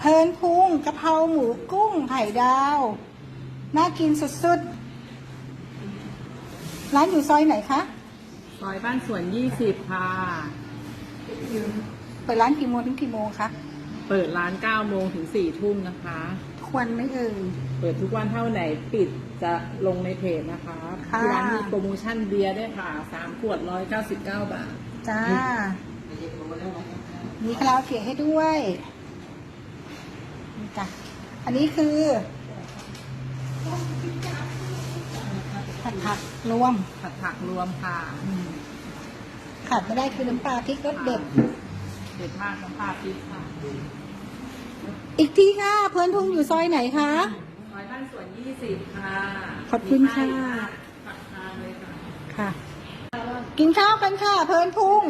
เพลินพุงกะเพราหมูกุ้งไข่ดาว น่ากินสุดๆ ร้านอยู่ซอยไหนคะ ซอยบ้านสวนยี่สิบค่ะ เปิดร้านกี่โมงถึงกี่โมงคะ เปิดร้านเก้าโมงถึงสี่ทุ่มนะคะ ทุกวันไหม่เอ่ย เปิดทุกวันเท่าไหนปิดจะลงในเพจนะคะค่ะ ที่ร้านมีโปรโมชั่นเบียร์ด้วยค่ะสามขวดร้อยเก้าสิบเก้าบาท จ้า มีคาราโอเกะให้ด้วยนี่ จ้ะอันนี้คือผัดผักรวมผัดผักรวมค่ะขาดไม่ได้คือน้ำปลาพริกรสเด็ด เด็ดมากน้ำปลาพริกค่ะอีกทีค่ะ เพลินพุงอยู่ซอยไหนคะ ซอยบ้านสวนยี่สิบค่ะขอบคุณค่ะปักทางเลยค่ะ ค่ะ กินข้าวกันค่ะ เพลินพุงค